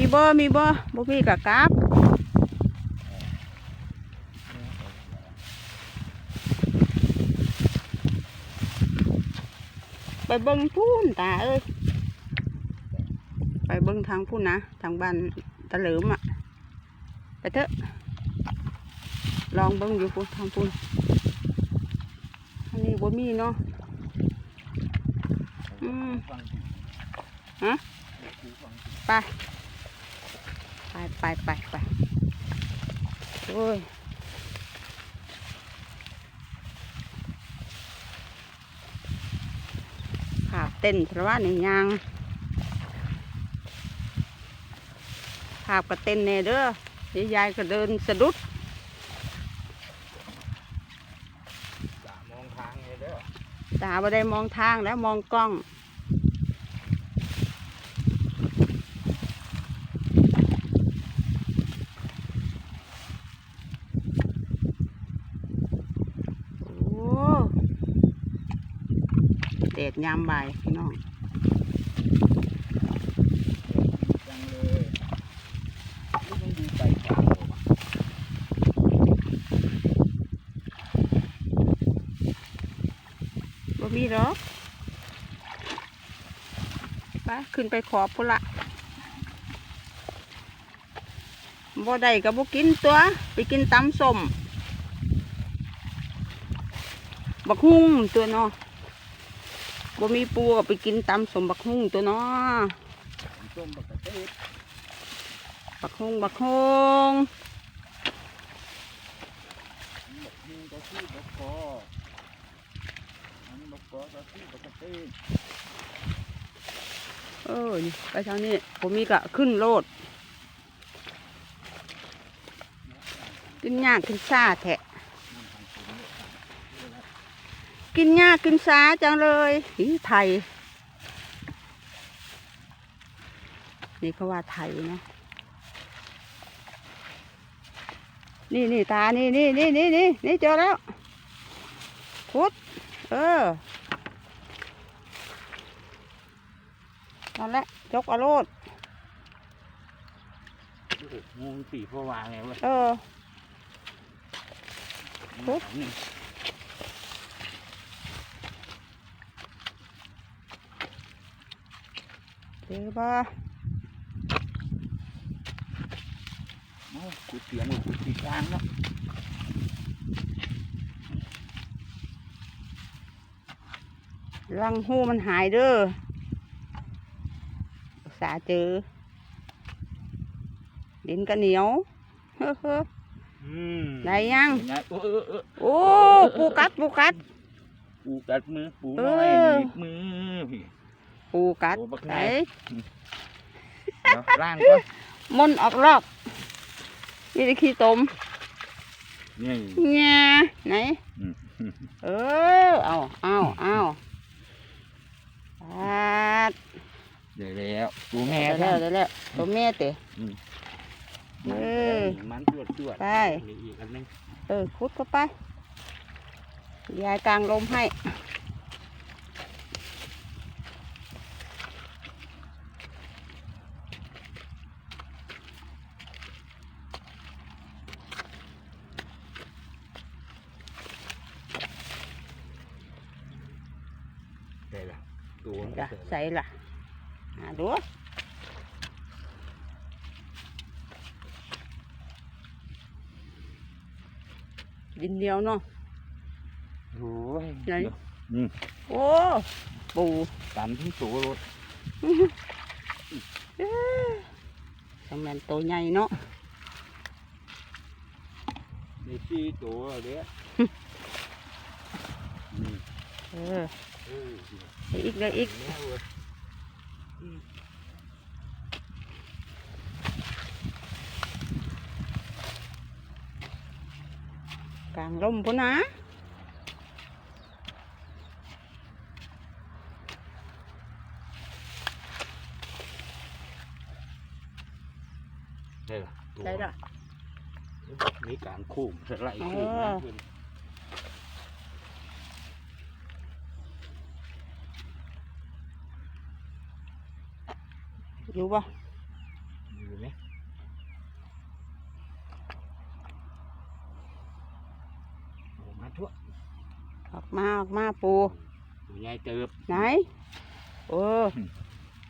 มีบ่ มีบ่บ่มีกะกราบไปเบิ่งพูนตาเอ้ย ไปเบิ่งทางพูนนะ ทางบ้านตะเหลิมอะ ไปเถอะ ลองเบิ่งอยู่พูนทางพูนอันนี้บ่มีเนาะ อืม ฮะ ไป ไปไปไปไปโอ้ยขาบเต้นเพราะว่าในยางขาบก็เต้นแน่เด้อยายก็เดินสะดุดจะมองทางเลยเด้อตาบ่ได้มองทางแล้วมองกล้อง โอ้เดด ยามบ่ายพี่น้องจังเลยนี่มันดูไกลกว่าผมอบ่มีหรอกไปขึ้นไปขอบพุ่นละบ่ได้ก็บ่กินตัว ไปกินตำส้มบักฮุ้งตัวเนาะ บ่มีปูก็ไปกินตำสมบักฮุ้งตัวเนาะส้มบักกะเทศบักฮุ้งบักฮุ้งบักมีกะทิบักกออันนี้บักกอกะทิบักกะเทศเออนี่ไปทางนี้ผมมีก็ขึ้นโลดกินยากกินซาแทะ กินยากกินซาจังเลยอีไทย นี่เขาว่าไทยเนาะนี่นี่ตา นี่นี่นี่นี่นี่นี่เจอแล้วพุด เออนั่นแหละจกเอาโลดงูสีพวางไงเว้ย เออนี่นี่ เจอบ่โอ้กูเสียงกูสีกลางเนาะรังหูมันหายเด้ออุตสาห์เจอดินก็เหนียว เฮ้อเฮ้ออืมได้ยังไงเออเออเออโอ้ปูกัดปูกัด ปูกัดมือ ปูเอน้อยอหนีบมือพี่ ปูกัดโอ้บักไหไหนนเดี๋ยวล่างก็มนต์ออกรอบนี่ได้ขี้ตมนี่ แง่ไหน อืม เออ เอาเอาเอาปัดเดี๋ยวแล้วปูแม่ได้คแล้รัวบได้แล้วตัวแม่เตะเออ มันจวดจวดไป มีอีกอันหนึงเออคุดเข้าไปยายกลางลมให้ เดี๋ยวละตัวมัน จ้ะ เสร็จแล้ว ใส่ละหาดูดินเหนียวเนาะโอ้ยไหนเดี๋ยวอืมโอ้ปูตันที่ตัวรถทำแมนตัวใหญ่เนาะมีสี่ตัวเด้ออืม เออเออได้อีกได้อีกแม่เว้ยกลางลมพุ่นนะได้ละตัวได้ละมีการคู่สไลด์เอยู่บ่อยู่ไหมออกมาทั่วออกมาออกมาปูตัใหญ่เติบไหนโอ้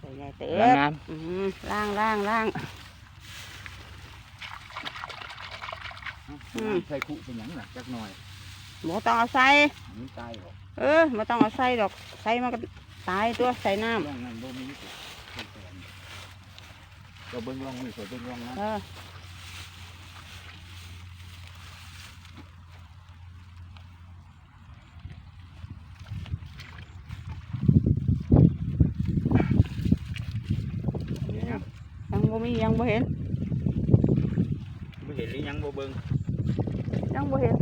ตัใหญ่เติบล้างน้ำล่างล่างล่างใส่คุเป็นหยังหนักจักหน่อยหมูต้องเอาใส่ไม่ตายหรอกเออมาต้องเอาใส่หรอกใส่มันก็ตายตัวใส่น้ำ เราเบิ่งลองนี่ก็เบิ่งลองนะำเออยังบ่มียังบ่เห็นบ่เห็นหรือยังบ่เบิ่งยังบ่เห็น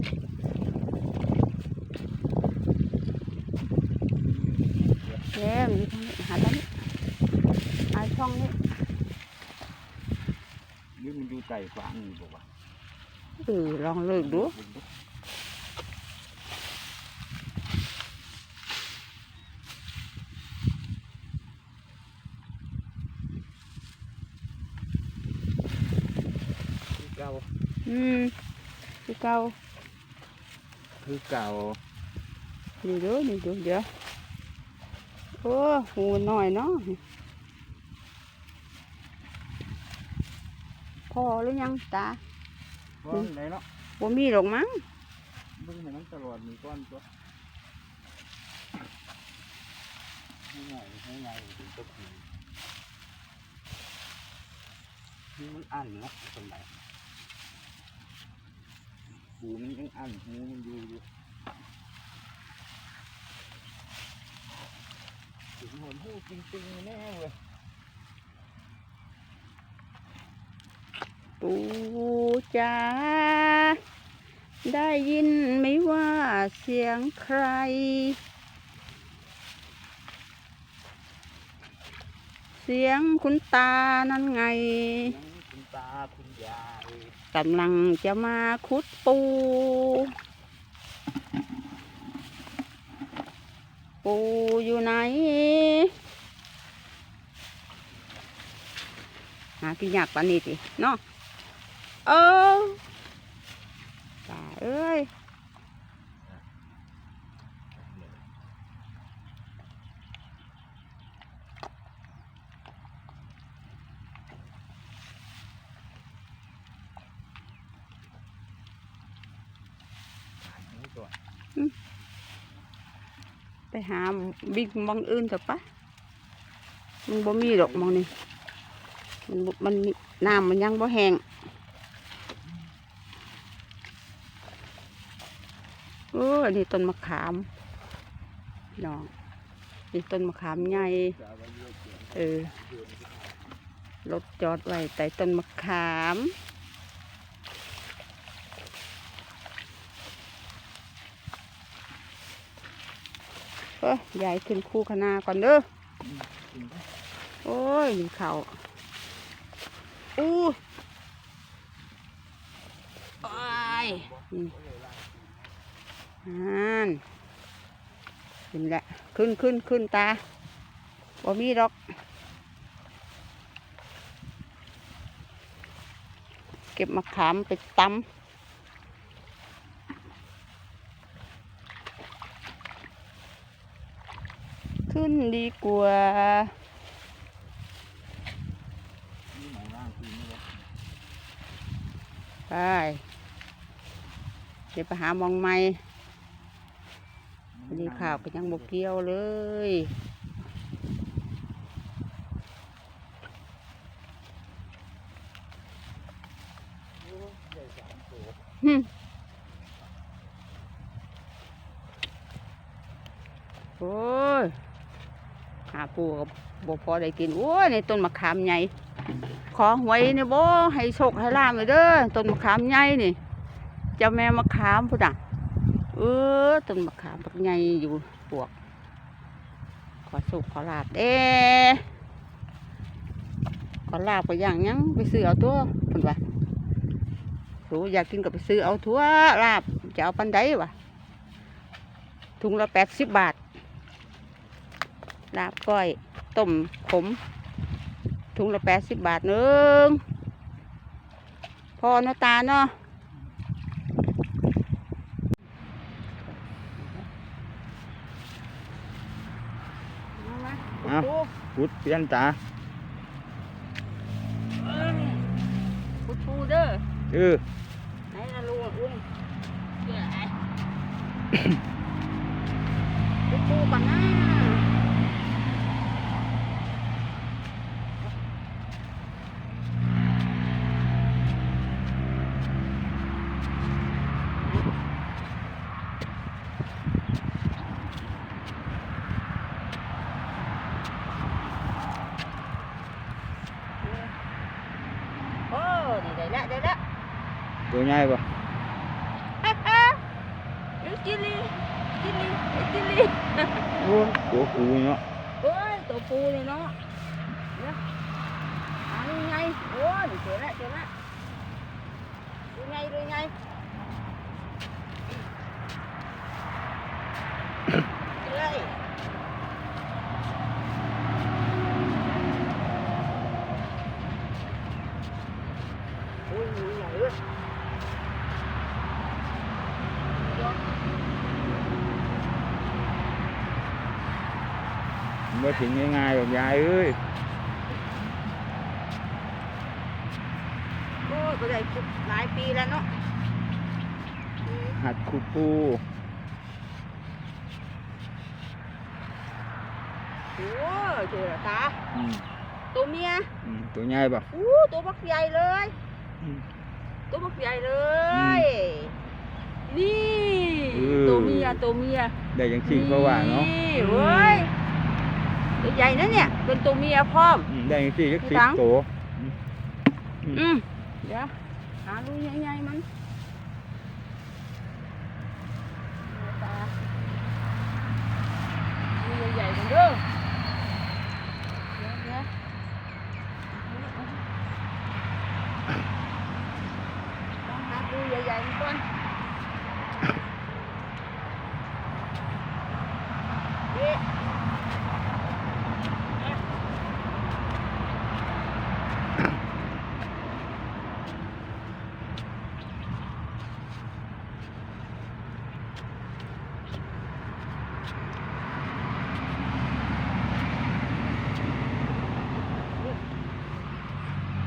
เย้มอยู่ทางนี้หาทางนี้หาช่องนี้ หรือมันอยู่ใต้ฝางนี่บ่วะเออลองเลิกดูเบิ่งดูคือเก่าอืมคือเก่าคือเก่านี่ดูนี่ดูเดี๋ยวโอ้หูน้อยเนาะ อหรือยังตาพร้อมได้เนาะบ่มีหรอกมั้งเบิ่งให้มันตลอดมีก้อนตัวให้ใหญ่ให้ใหญ่ถึงตกหูนี่มันอันเนาะตรงไหนหูมันยังอันหูมันอยู่อยู่ถึงหัวหูจริงๆแน่เลย ปู่จ๋าได้ยินไหมว่าเสียงใคร เสียงคุณตานั่นไง คุณตาคุณยายกำลังจะมาขุดปู ปูอยู่ไหน หากินยากปานนี้สิเนาะ เออตาเอ้ยไปหาบิ๊กมองอื่นเถอะปะมันบ่มีดอกมองนี่มันมันน้ำมันยังบ่แห้งโอันนี้ต้นมะขามพี่น้องนี่ต้นมะขามใหญ่เออรถจอดไว้ใต้ต้นมะขามเอ้ยยายขึ้นคู่คณาก่อนเด้อะโอ้ยมีเข่าอู้โอ้ย นี่อ่านขึ้นแหละขึ้นขึ้นขึ้นตาบ่มีดอก เก็บมะขามไปตำขึ้นดีกว่าไปเดี๋ยวไปหามองใหม่ วันนี้ข่าวก็ยังบกเกี่ยวเลยหึโอ้ยหาปูกับบพอได้กิน โอ้ย ในต้นมะขามใหญ่ ขอหวยนี่บ่ให้โชคให้ลาบเลยเด้อ ต้นมะขามใหญ่นี่ เจ้าแม่มะขามพุ่นน่ะ เออต้นมะขามบักใหญ่อยู่ปวก ขอโชคขอลาบเด้ขอลาบก็อย่างยังไปซื้อเอาตัวพุ่นว่ารู้อยากกินก็ไปซื้อเอาทั่วลาบจะเอาปันใดวะถุงละแปดสิบบาท ลาบก้อยต้มขม ถุงละแปดสิบบาทหนึงพอเนาะตาเนาะ เอา ปู พุดเปลี่ยนตาปูปูเด้อเออไหนนะลุงอุ้งเดี๋ยวไอ้ปูปูก่อนนะโอ้นี่ได้ละได้ละ ตัวใหญ่ปะฮ่าฮ่าเดี๋ยวกินลีกินลีเดี๋ยวกิลีโอ้ตัวปูเนาะเอ้ยตัวปูเลยเนาะเนี่ยหาดูไงโอ้ยเจอละเจอละดูไงดูไงเลยโอ้ยมีใหญ่เลย มันบ่ถึงง่ายๆหรอกยายเอ้ยโอ้ยก็ได้หลายปีแล้วเนาะหัดขุดปูโอ้ยเจอละตาอืมตัวเมียอืมตัวใหญ่ปะอู้ตัวบักใหญ่เลย อืม ตัวบักใหญ่เลอืมยนี่ เออ ตัวเมียตัวเมียได้ยังสิ่เขาว่าเนาะ นี่เว้ยตัว ใหญ่นะเนี่ย เป็นตัวเมียพร้อม อืมได้ยังสิ่ยักพี่สิบตังตัว อืมเดี๋ยวหาดูใหญ่ๆมันตาดูใหญ่ๆกันเด้อเดี๋ยวเดี๋ยวต้องหาดูใหญ่ๆมันก่อนเอ๊ะ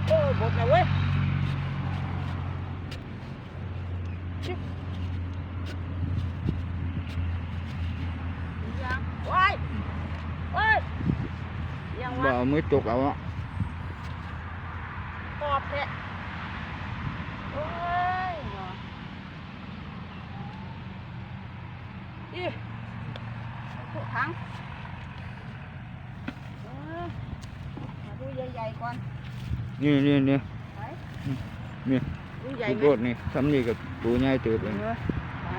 โอ้ห มดแล้วเว้ยชิบยังว้ายว้ายยังบ่วะเอามือตกเอาเนาะขอบแท้โอ้ยเนาะอีพวกถังเออมาดูใหญ่ๆก่อน นี่นี่นี่ไปนี่ดูใหญ่ทุกไหมรถนี่ทำนี่กับตัวใหญ่เติบเอเลยอไป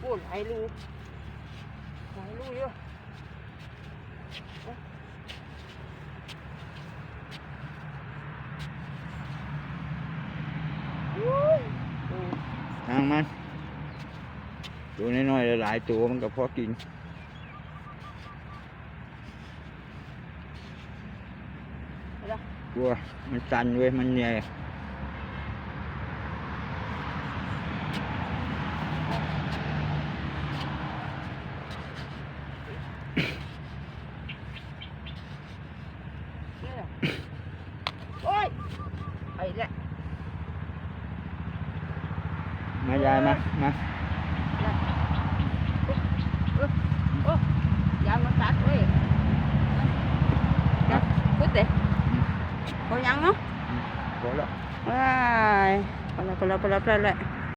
โอ้หลายรูหลายรูเยอะโอ้ยโอ้ยทางมัน ตัวน้อยๆหลายๆตัวมันก็พอกินไปละกลัวมันตันเว้ยมันใหญ่เนี่ยโอ้ยไปแล้วมายายมา มา โอ้ยางมันตัดเว้ยนะพุดเด้ พอยังเนาะพอแล้วว้ายไปแล้วแล้วไปแล้วไปแล้ว